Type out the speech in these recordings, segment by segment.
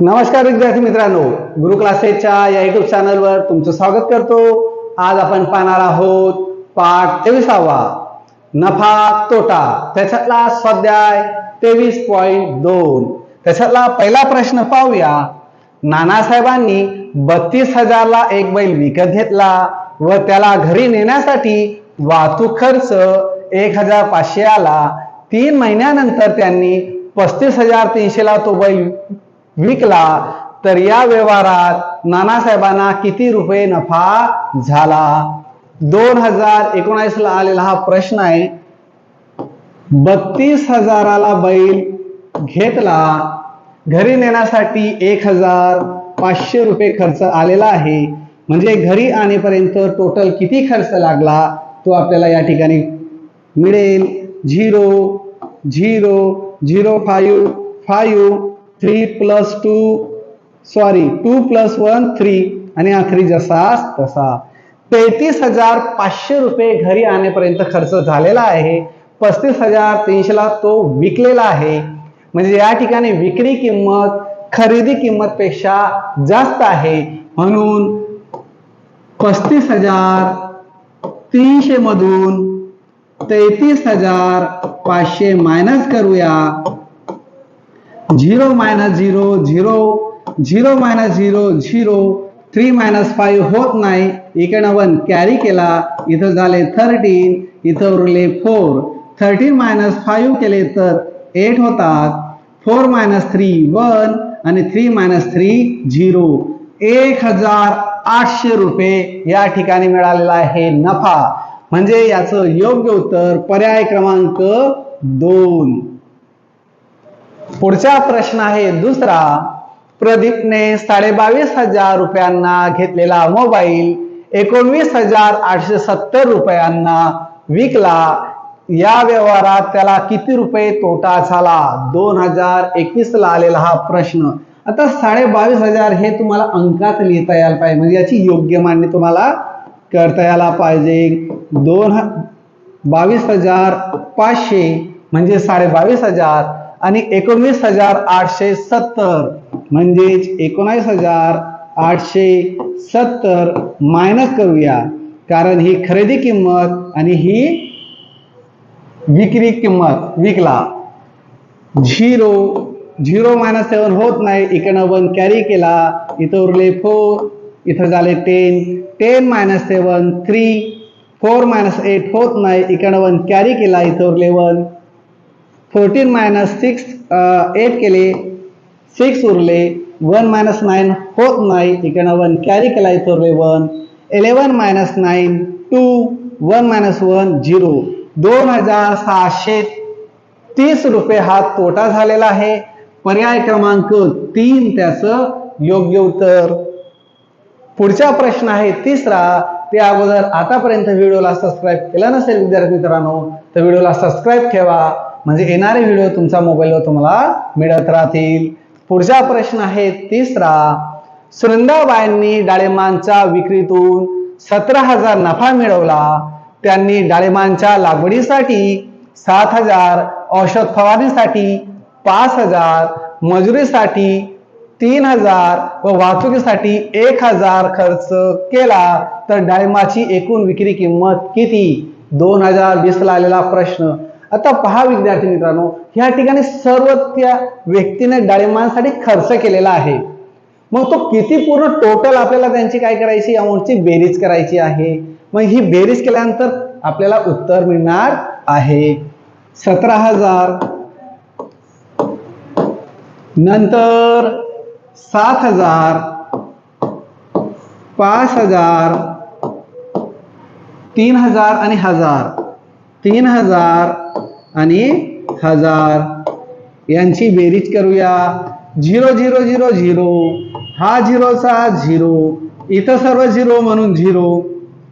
नमस्कार विद्यार्थी मित्रांनो गुरु क्लासेसच्या या युट्यूब चॅनलवर तुमचं स्वागत करतो. आज आपण पाहणार आहोत पाठ तेविसावा नफा तोटा. त्याच्यातला स्वाध्याय तेवीस पॉइंट दोन. त्याच्यातला पहिला प्रश्न पाहूया. नानासाहेबांनी बत्तीस हजारला एक बैल विकत घेतला व त्याला घरी नेण्यासाठी वाहतूक खर्च एक हजार पाचशे आला. तीन महिन्यानंतर त्यांनी पस्तीस हजार तीनशेला तो बैल विकला तर या व्यवहारात नानासाहेबांना किती रुपये नफा झाला? दोन हजार एकोणास ला आलेला हा प्रश्न आहे. बत्तीस हजाराला बैल घेतला. घरी नेण्यासाठी एक हजार पाचशे रुपये खर्च आलेला आहे. म्हणजे घरी आणेपर्यंत टोटल किती खर्च लागला तो आपल्याला या ठिकाणी मिळेल. Zero zero zero five five three plus two sorry two plus one three आणि आखरी जसा तसा. तेहतीस हजार पाचशे रुपये घरी आणेपर्यंत खर्च झालेला आहे. पस्तीस हजार तीनशेला तो विकलेला आहे. म्हणजे या ठिकाणी विक्री किंमत खरेदी किंमत पेक्षा जास्त आहे. म्हणून पस्तीस हजार तीनशे मधून तेहतीस हजार पाचशे मायनस करूया. Zero minus zero zero zero minus zero zero three minus five होत नाही. इकडनं वन कॅरी केला. इथं झाले थर्टीन इथं उरले फोर थर्टीन मायनस फाईव्ह केले तर एट होतात. फोर मायनस थ्री वन आणि थ्री मायनस थ्री झिरो एक हजार आठशे रुपये या ठिकाणी मिळालेला आहे नफा. म्हणजे याचं योग्य उत्तर पर्याय क्रमांक दोन. पुढचा प्रश्न आहे दुसरा. प्रदीपने साडेबावीस हजार रुपयांना घेतलेला मोबाईल एकोणवीस हजार आठशे सत्तर रुपयांना विकला. या व्यवहारात त्याला किती रुपये तोटा झाला? दोन हजार एकवीस ला आलेला हा प्रश्न. आता साडे बावीस हजार हे तुम्हाला अंकात लिहिता यायला पाहिजे. म्हणजे याची योग्य मांडणी तुम्हाला करता यायला पाहिजे. दोन बावीस हजार पाचशे म्हणजे साडे बावीस हजार आणि एकोणवीस हजार आठशे सत्तर म्हणजेच एकोणावीस हजार आठशे सत्तर मायनस करूया. कारण ही खरेदी किंमत आणि ही विक्री किंमत विकला. झिरो झिरो मायनस सेवन होत नाही. इकडनं वन कॅरी केला. इथं उरले फोर इथं झाले ten ten minus seven three four minus eight होत नाही. इकडनं वन कॅरी केला. इथं उरले one fourteen minus six eight केले सिक्स उरले वन मायनस नाईन होत नाही. इकडनं वन कॅरी केला इथं उरले one eleven minus nine two one minus one zero दोन हजार सहाशे तीस रुपये हा तोटा झालेला आहे. पर्याय क्रमांक तीन त्याचं योग्य उत्तर. पुढचा प्रश्न आहे तिसरा. ते अगोदर आतापर्यंत व्हिडिओला सबस्क्राईब केला नसेल विद्यार्थी मित्रांनो तर व्हिडिओला सबस्क्राईब ठेवा. म्हणजे येणारे व्हिडिओ तुमच्या मोबाईलवर तुम्हाला मिळत राहतील. पुढचा प्रश्न आहे तिसरा. सुनंदाबाईंनी डाळिंबांच्या विक्रीतून सतरा हजार नफा मिळवला. त्यांनी डाळिंबांच्या लागवडीसाठी सात हजार औषध फवारणीसाठी पाच हजार मजुरीसाठी तीन हजार व वाहतुकीसाठी एक हजार खर्च केला. तर डाळिंबाची एकूण विक्री किंमत किती? दोन हजार वीस ला आलेला प्रश्न. आता पहा विद्यार्थी मित्रांनो ह्या ठिकाणी सर्व त्या व्यक्तीने डाळिंबांसाठी खर्च केलेला आहे. मग तो किती पूर्ण टोटल आपल्याला त्यांची काय करायची? अमाऊंटची बेरीज करायची आहे. मग ही बेरीज केल्यानंतर आपल्याला उत्तर मिळणार आहे. सतरा हजार. नंतर सात हजार. पाच हजार. तीन हजार आणि हजार. तीन हजार. आणि हजार. यांची बेरीज करूया. Zero zero zero zero. हा झिरोचा झिरो. इथं सर्व झिरो म्हणून झिरो.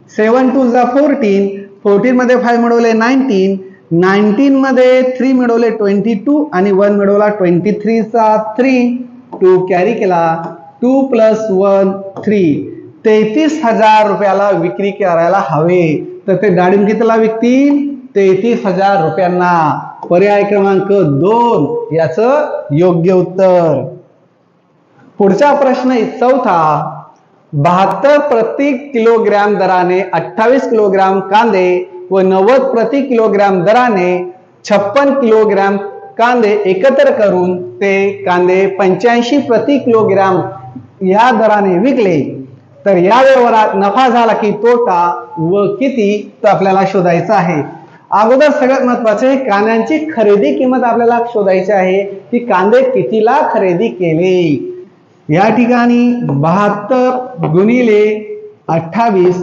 सेवन टू जा फोर्टीन. फोर्टीन मध्ये फाय मिळवले नाईन्टीन नाईन्टीन मध्ये थ्री मिळवले ट्वेंटी टू आणि वन मिळवला ट्वेंटी थ्रीचा थ्री टू कॅरी केला. टू प्लस वन थ्री तेहतीस हजार रुपयाला विक्री करायला हवे. तर ते डाळिंब कितीला विकतील? तेहतीस हजार रुपयांना पर्याय क्रमांक दोन याचं योग्य उत्तर. पुढचा प्रश्न चौथा. बहात्तर प्रति किलोग्रॅम दराने अठ्ठावीस किलोग्राम कांदे व नव्वद प्रति किलोग्रॅम दराने छप्पन किलोग्रॅम कांदे एकत्र करून ते कांदे पंच्याऐंशी प्रति किलोग्रॅम या दराने विकले. तर या व्यवहारात नफा झाला की तोटा व किती? तो आपल्याला शोधायचा आहे. अगोदर सगळ्यात महत्त्वाचे कांद्यांची खरेदी किंमत आपल्याला शोधायची आहे. की कांदे कितीला खरेदी केले? या ठिकाणी बहात्तर गुणिले अठ्ठावीस.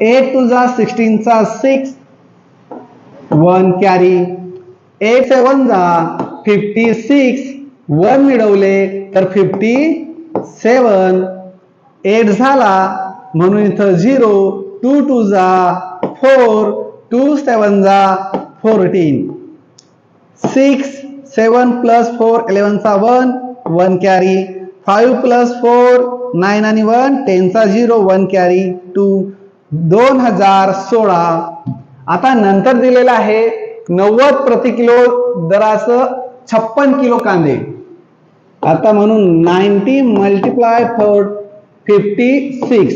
एट टू जा सिक्स्टीनचा six one carry eight seven जा फिफ्टी सिक्स वन मिळवले तर फिफ्टी सेवन एट झाला म्हणून इथं झिरो टू टू जा फोर टू सेवन जा fourteen six seven plus four इलेवनचा one one carry five plus four nine आणि वन टेनचा झिरो वन कॅरी टू दोन हजार सोळा. आता नंतर दिलेलं आहे नव्वद प्रति किलो दराचं छप्पन किलो कांदे. आता म्हणून ninety multiply four fifty six.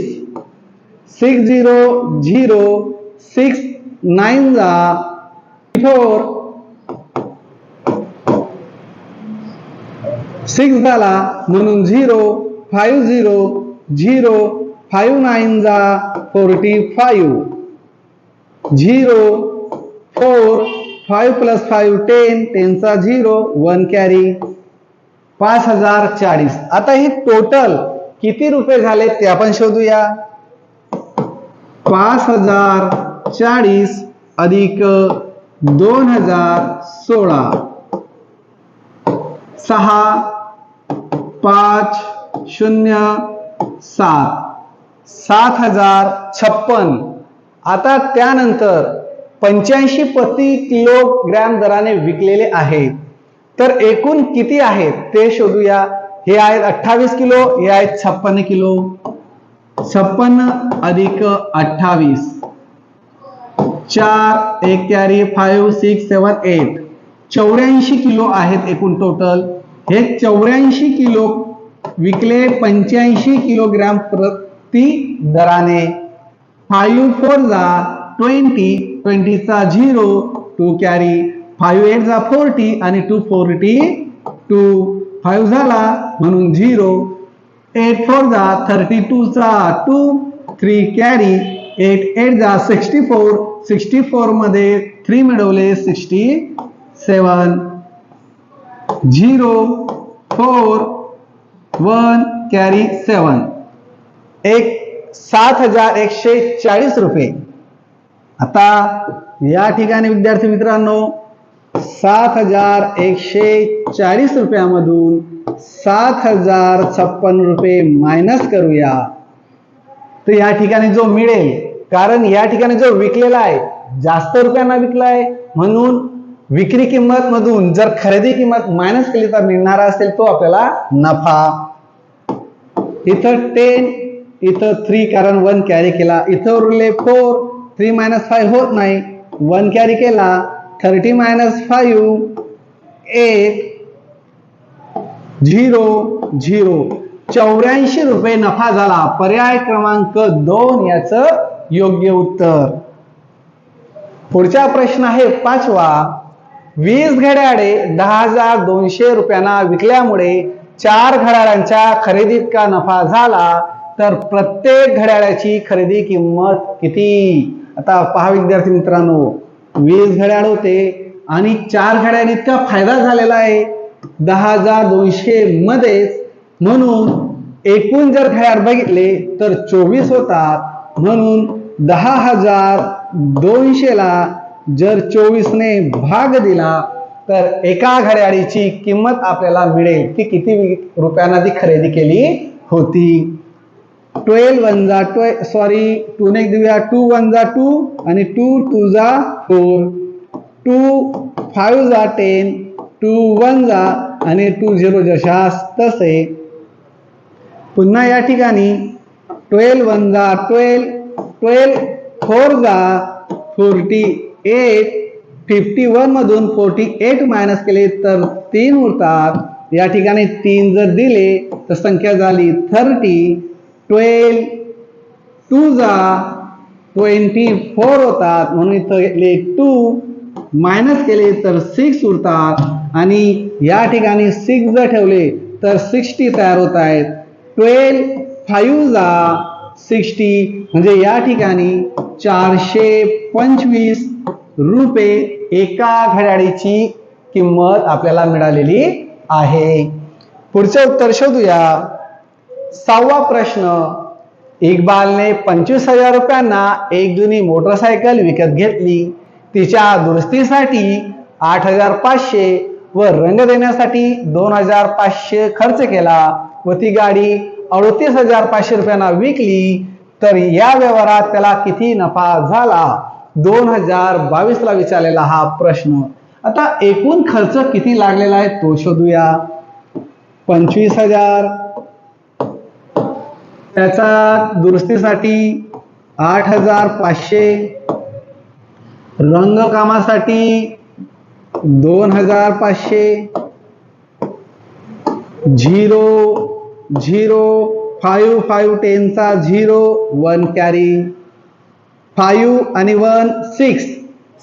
Six zero zero six nine जा फोर. सिक्स झाला म्हणून zero. Five zero zero. Five nine जा forty five. Zero four. Five plus five ten. टेनचा zero one carry. पाच हजार चाळीस. आता हे टोटल किती रुपये झाले ते आपण शोधूया. पाच हजार चाळीस अधिक दोन हजार सोळा. सहा पाच शून्य सात. सात हजार छप्पन. आता त्यानंतर पंच्याऐंशी प्रति किलोग्रॅम दराने विकलेले आहेत. तर एकूण किती आहेत ते शोधूया. हे आहेत अठ्ठावीस किलो हे आहेत छप्पन्न किलो. छप्पन्न अधिक अठ्ठावीस. चार एक carry five six seven eight चौऱ्याऐंशी किलो आहेत एकूण टोटल हे चौऱ्याऐंशी किलो विकले पंच्याऐंशी किलोग्रॅम प्रति दराने. फाईव्ह फोर जा twenty ट्वेंटीचा zero two carry five eight जा फोर्टी आणि टू फोर्टी टू फाईव्ह झाला म्हणून झिरो एट फोर जा thirty टूचा two three carry eight eight जा सिक्स्टी फोर सिक्स्टी फोरमध्ये थ्री मिळवले sixty seven zero four one carry seven एक सात हजार एकशे चाळीस रुपये. आता या ठिकाणी विद्यार्थी मित्रांनो सात हजार एकशे चाळीस रुपयामधून सात हजार छप्पन रुपये मायनस करूया. तर या ठिकाणी जो मिळेल कारण या ठिकाणी जो विकलेला आहे जास्त रुपयांना विकलाय. म्हणून विक्री किंमत मधून जर खरेदी किंमत मायनस केली तर मिळणारा असेल तो आपल्याला नफा. इथं टेन इथं थ्री कारण वन कॅरी केला. इथं उरले फोर थ्री मायनस फाईव्ह होत नाही. वन कॅरी केला thirty minus five eight zero zero चौऱ्याऐंशी रुपये नफा झाला. पर्याय क्रमांक दोन याचं योग्य उत्तर. पुढचा प्रश्न आहे पाचवा. वीस घड्याळे दहा हजार दोनशे रुपयांना विकल्यामुळे चार घड्याळांच्या खरेदीत का नफा झाला तर प्रत्येक घड्याळाची खरेदी किंमत किती? आता पहा विद्यार्थी मित्रांनो वीस घड्याळ होते आणि चार घड्याळ इतका फायदा झालेला आहे. दहा हजार दोनशे मध्येच म्हणून एकूण जर घड्याळ बघितले तर चोवीस होतात. म्हणून दहा हजार दोनशेला जर चोवीसने भाग दिला तर एका घड्याळीची किंमत आपल्याला मिळेल. ती किती रुपयांना ती खरेदी केली होती? ट्वेल्व वन जा ट्वे सॉरी टू ने देऊया टू वन जा टू आणि टू टू जा फोर टू फाईव्ह जा टेन टू वन जा आणि टू झिरो जशास तसे. पुन्हा या ठिकाणी ट्वेल्व वन जा ट्वेल्व ट्वेल्व फोर जा फोर्टी एट फिफ्टी वन मधून फोर्टी एट मायनस केले तर तीन उरतात. या ठिकाणी तीन जर दिले तर संख्या झाली थर्टी ट्वेल्व टू जा ट्वेंटी फोर होतात. म्हणून इथं टू मायनस केले तर सिक्स उरतात. आणि या ठिकाणी सिक्स जर ठेवले तर सिक्स्टी तयार होत आहेत. ट्वेल्व फाईव्ह जा सिक्स्टी म्हणजे या ठिकाणी चारशे पंचवीस रुपये एका घड्याळीची किंमत आपल्याला मिळालेली आहे. पुढचे उत्तर शोधूया. सहावा प्रश्न. इक्बालने पंचवीस हजार रुपयांना एक जुनी मोटरसायकल विकत घेतली. तिच्या दुरुस्तीसाठी आठ हजार पाचशे व रंग देण्यासाठी दोन हजार पाचशे खर्च केला व ती गाडी अडतीस हजार पाचशे रुपयांना विकली तर या व्यवहारात त्याला किती नफा झाला? दोन हजार बावीस ला विचारलेला हा प्रश्न. आता एकूण खर्च किती लागलेला आहे तो शोधूया. पंचवीस हजार. त्याचा दुरुस्तीसाठी आठ हजार पाचशे. रंगकामासाठी दोन हजार पाचशे. झिरो झिरो फाईव्ह फाईव्ह टेनचा झिरो वन कॅरी. फाईव्ह आणि वन सिक्स.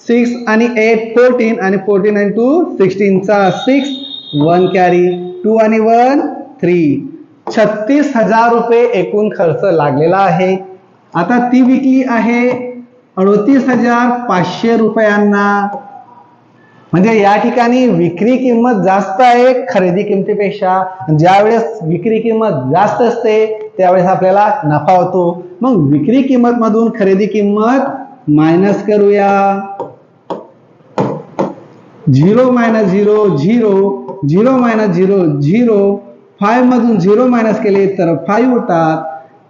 सिक्स आणि एट फोर्टीन. आणि फोर्टीन आणि टू सिक्स्टीनचा सिक्स वन कॅरी. टू आणि वन थ्री. छत्तीस हजार रुपये एकूण खर्च लागलेला आहे. आता ती विकली आहे अडतीस हजार पाचशे रुपयांना. म्हणजे या ठिकाणी विक्री किंमत जास्त आहे खरेदी किमतीपेक्षा. ज्यावेळेस विक्री किंमत जास्त असते त्यावेळेस आपल्याला नफा होतो. मग विक्री किंमत मधून खरेदी किंमत मायनस करूया. Zero minus zero zero zero minus zero zero. Five मधून झिरो मायनस केले तर फाईव्ह होतात.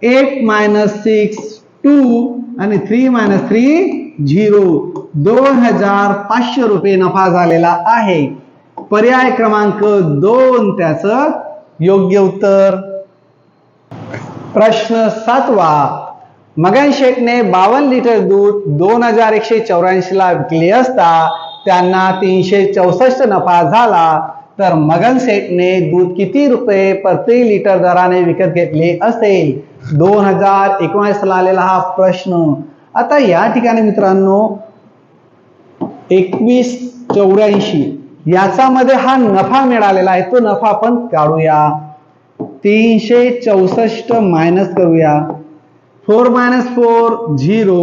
एट मायनस सिक्स टू आणि थ्री मायनस थ्री झिरो. दोन हजार पाचशे रुपये नफा झालेला आहे. पर्याय क्रमांक दोन त्याच योग्य उत्तर. प्रश्न सातवा. मगन शेठने बावन्न लिटर दूध दोन हजार एकशे चौऱ्याऐंशी ला विकले असता त्यांना तीनशे चौसष्ट नफा झाला. तर मगन सेठने दूध किती रुपये प्रति लिटर दराने विकत घेतले असेल? दोन हजार एकोणीस ला आलेला हा प्रश्न. आता या ठिकाणी मित्रांनो एकवीस चौऱ्याऐंशी याच्यामध्ये हा नफा मिळालेला आहे. तो नफा आपण काढूया. तीनशे चौसष्ट मायनस करूया. Four minus four zero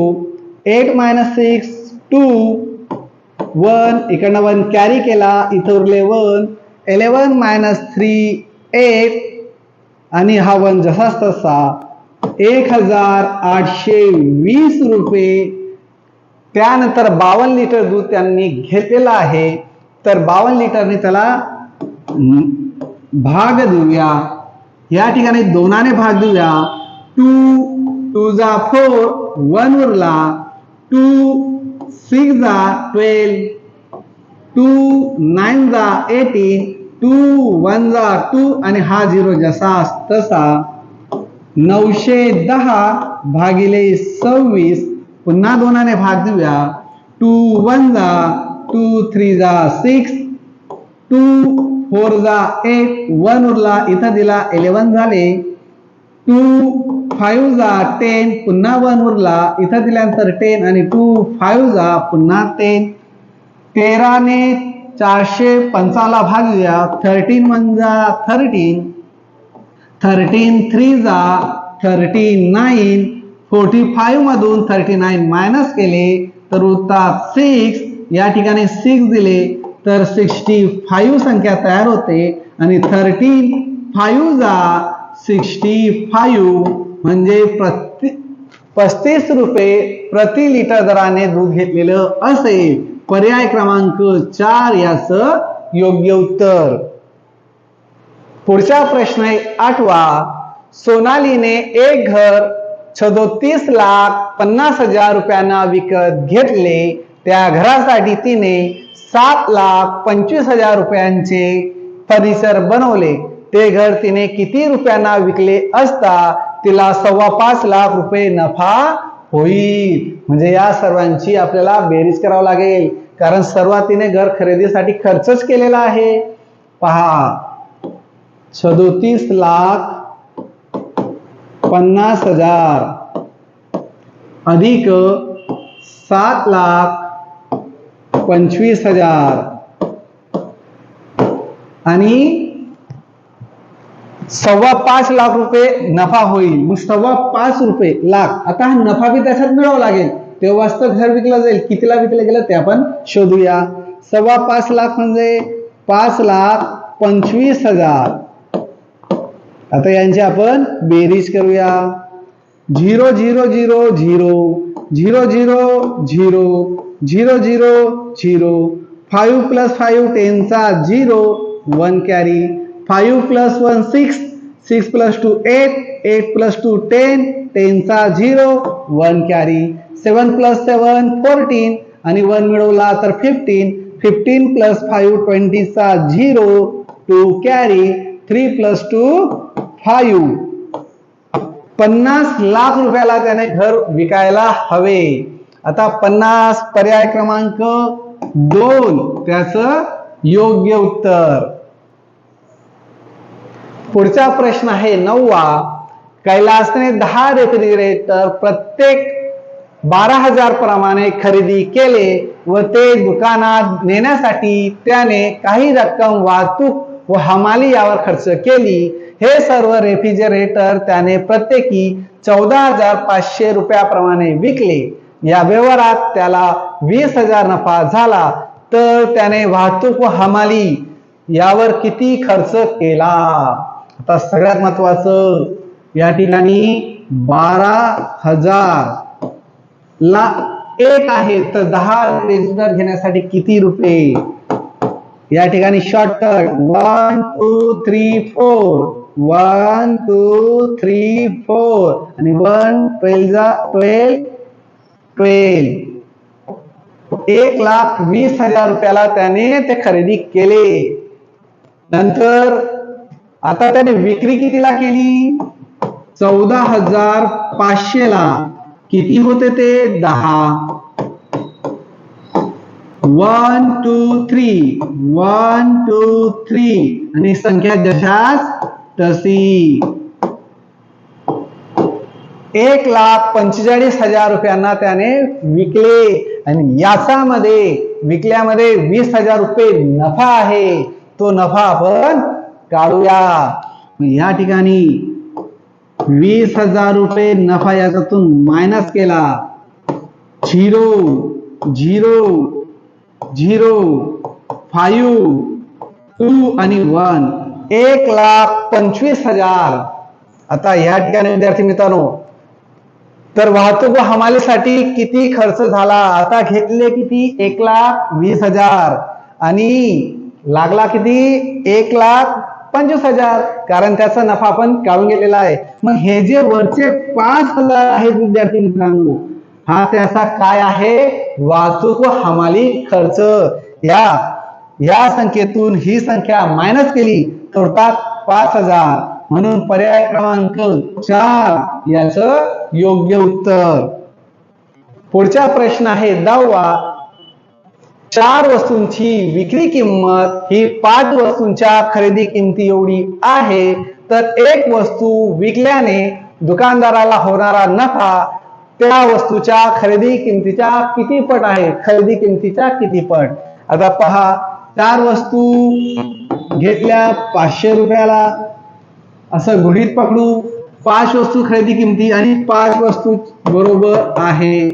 eight minus six two one इकडनं वन कॅरी केला. इथं उरले one eleven minus three eight आणि हा वन जसाच तसा एक हजार आठशे वीस रुपये. त्यानंतर बावन्न लिटर दूध त्यांनी घेतलेलं आहे. तर बावन्न लिटरने त्याला भाग देऊया. या ठिकाणी दोनाने भाग देऊया. टू टू जा फोर वन उरला. टू सिक्स जा ट्वेल्व. टू नाईन जा एटीन. टू वन जा टू. आणि हा झिरो जसा तसा. नऊशे दहा भागिले सव्वीस पुन्हा दोनाने भाग देऊया. टू वन जा टू थ्री जा सिक्स. टू फोर जा एट. वन उरला इथं दिला इलेवन झाले. टू फाईव्ह जा टेन. पुन्हा वन उरला इथं दिल्यानंतर टेन आणि टू फाईव्ह जा पुन्हा टेन. तेराने चारशे पंचाला भाग देऊया. थर्टीन वन जा थर्टीन. थर्टीन थ्री जा थर्टी नाईन फोर्टी फाईव्ह मधून थर्टी नाईन मायनस केले तर उरतात सिक्स या ठिकाणी सिक्स दिले तर सिक्स्टी फाईव्ह संख्या तयार होते आणि थर्टीन फाईव्ह जा सिक्स्टी फाईव्ह म्हणजे प्रति पस्तीस रुपये प्रति लिटर दराने दूध घेतलेलं असेल. पर्याय क्रमांक चार याच योग्य उत्तर. पुढचा प्रश्न आहे आठवा. सोनालीने एक घर सदोतीस लाख पन्नास हजार रुपयांना विकत घेतले. त्या घरासाठी तिने सात लाख पंचवीस हजार रुपयांचे फर्निचर बनवले. ते घर तिने किती रुपयांना विकले असता तिला सव्वा पाच लाख रुपये नफा होईल. म्हणजे या सर्वांची आपल्याला बेरीज करावं लागेल. कारण सर्वात तिने घर खरेदीसाठी खर्चच केलेला आहे. पहा सदोतीस लाख पन्नास हजार. अधिक सात लाख पंचवीस हजार. आणि सव्वा पाच लाख रुपये नफा होईल. मग सव्वा पाच रुपये लाख. आता हा नफा बी त्याच्यात मिळावा लागेल. तेव्हाच तर घर विकलं जाईल. कितीला विकलं गेलं ते आपण शोधूया. सव्वा पाच लाख म्हणजे पाच लाख पंचवीस हजार. आता यांची आपण बेरीज करूया. Zero zero zero zero zero zero zero zero zero zero. Five plus five टेनचा zero one carry five plus one six six plus two eight eight plus two ten टेनचा zero one carry seven plus seven fourteen आणि one मिळवला तर fifteen fifteen plus five ट्वेंटीचा zero two carry three plus two five पन्नास लाख रुपयाला त्याने घर विकायला हवे. आता पन्नास पर्याय क्रमांक दोन त्याच योग्य उत्तर. पुढचा प्रश्न आहे नववा. कैलासने दहा रेफ्रिजरेटर प्रत्येक बारा हजार प्रमाणे खरेदी केले व ते दुकानात नेण्यासाठी त्याने काही रक्कम वाहतूक व हमाली यावर खर्च केली. हे सर्व रेफ्रिजरेटर त्याने प्रत्येकी चौदा हजार पाचशे रुपयाप्रमाणे विकले. या व्यवहारात त्याला वीस हजार नफा झाला. तर त्याने वाहतूक व हमाली यावर किती खर्च केला? आता सगळ्यात महत्वाचं या ठिकाणी बारा हजार ला एक आहे. तर दहा रेजिस्टर घेण्यासाठी किती रुपये? या ठिकाणी shortcut one two three four one two three four आणि वन ट्वेल्व ट्वेल्व ट्वेल्व एक लाख वीस हजार रुपयाला त्याने ते खरेदी केले. नंतर आता त्याने विक्री कितीला केली? चौदा हजार पाचशे ला किती होते ते? दहा. One two three one two three आणि संख्या जशाच तशी. एक लाख पंचेचाळीस हजार रुपयांना त्याने विकले. आणि याच्यामध्ये विकल्यामध्ये वीस हजार रुपये नफा आहे. तो नफा आपण काढूया. या ठिकाणी वीस हजार रुपये नफा याच्यातून मायनस केला. Zero zero. Zero five two आणि वन. एक लाख पंचवीस हजार. आता या ठिकाणी विद्यार्थी मित्रांनो तर वाहतूक व हमालीसाठी किती खर्च झाला? आता घेतले किती? एक लाख वीस हजार. आणि लागला किती? एक लाख पंचवीस हजार. कारण त्याचा नफा आपण काढून गेलेला आहे. मग हे जे वरचे पाच हजार आहेत विद्यार्थी मित्रांनो हा त्याचा काय आहे? वाहतूक व हमाली खर्च. या या संख्येतून ही संख्या मायनस केली तर पाच हजार. म्हणून पर्याय क्रमांक चार याच योग्य उत्तर. पुढचा प्रश्न आहे दहावा चार वस्तूंची विक्री किंमत ही पाच वस्तूंच्या खरेदी किमती एवढी आहे तर एक वस्तू विकल्याने दुकानदाराला होणारा नफा त्या वस्तूच्या खरेदी किमतीच्या किती पट आहे खरेदी किमतीच्या किती पट? आता पहा चार वस्तू घेतल्या पाचशे रुपयाला. असं गुढीत पकडू पाच वस्तू खरेदी किमती आणि पाच वस्तू बरोबर आहे.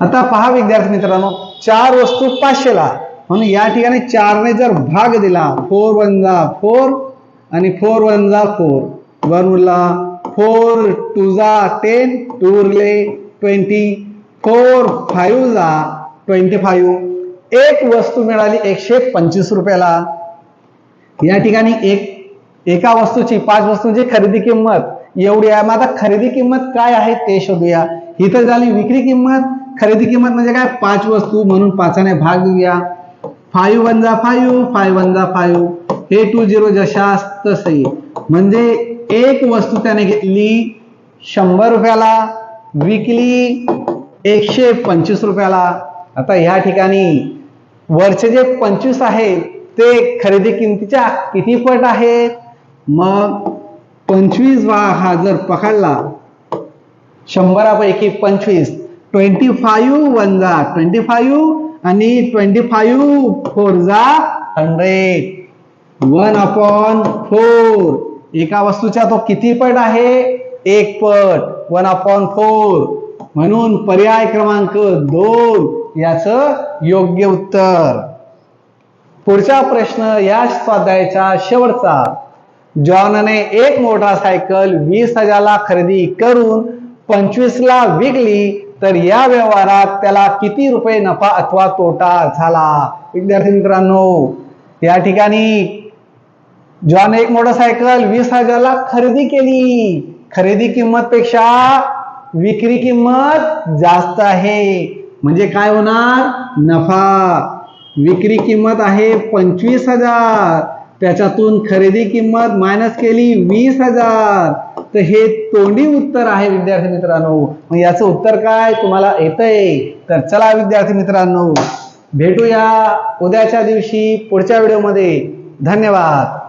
आता पहा विद्यार्थी मित्रांनो चार वस्तू पाचशेला. म्हणून या ठिकाणी चारने जर भाग दिला फोर वन जा फोर आणि फोर वन जा फोर. वन उरला फोर टू जा टेन टू उरले ट्वेंटी फोर फाईव्ह जा ट्वेंटी फाईव्ह एक वस्तू मिळाली एकशे पंचवीस रुपयाला. या ठिकाणी एक एका वस्तूची पाच वस्तूंची खरेदी किंमत. एवढी आहे. मग आता खरेदी किंमत काय आहे ते शोधूया. ही तर झाली विक्री किंमत. खरेदी किंमत म्हणजे काय? पाच वस्तू म्हणून पाचाने भाग देऊया फाईव्ह वन जा फाईव्ह फाईव्ह वन जा फाईव्ह हे टू झिरो जशास तसही. म्हणजे एक वस्तू त्याने घेतली शंभर रुपयाला विकली एकशे पंचवीस रुपयाला. आता ह्या ठिकाणी वरचे जे पंचवीस आहे ते खरेदी किमतीच्या किती पट आहेत? मग पंचवीस वा हा जर पकडला शंभरापैकी पंचवीस ट्वेंटी फाईव्ह वन जा ट्वेंटी फाईव्ह आणि ट्वेंटी फाईव्ह फोर जा हंड्रेड. One upon four. एका वस्तूचा तो किती पट आहे? एक पट. One upon four. म्हणून पर्याय क्रमांक दोन याच योग्य उत्तर. पुढचा प्रश्न या स्वाध्यायाचा शेवटचा. जॉनने एक मोटारसायकल वीस हजारला खरेदी करून पंचवीस ला विकली तर या व्यवहारात त्याला किती रुपये नफा अथवा तोटा झाला? विद्यार्थी मित्रांनो या ठिकाणी जॉन एक मोटरसायकल वीस हजारला खरेदी केली. खरेदी किंमत पेक्षा विक्री किंमत जास्त आहे. म्हणजे काय होणार? नफा. विक्री किंमत आहे पंचवीस हजार. त्याच्यातून खरेदी किंमत मायनस केली वीस हजार. तर हे तोंडी उत्तर आहे विद्यार्थी मित्रांनो. मग याचं उत्तर काय? तुम्हाला येतंय. तर चला विद्यार्थी मित्रांनो भेटूया उद्याच्या दिवशी पुढच्या व्हिडिओमध्ये. धन्यवाद.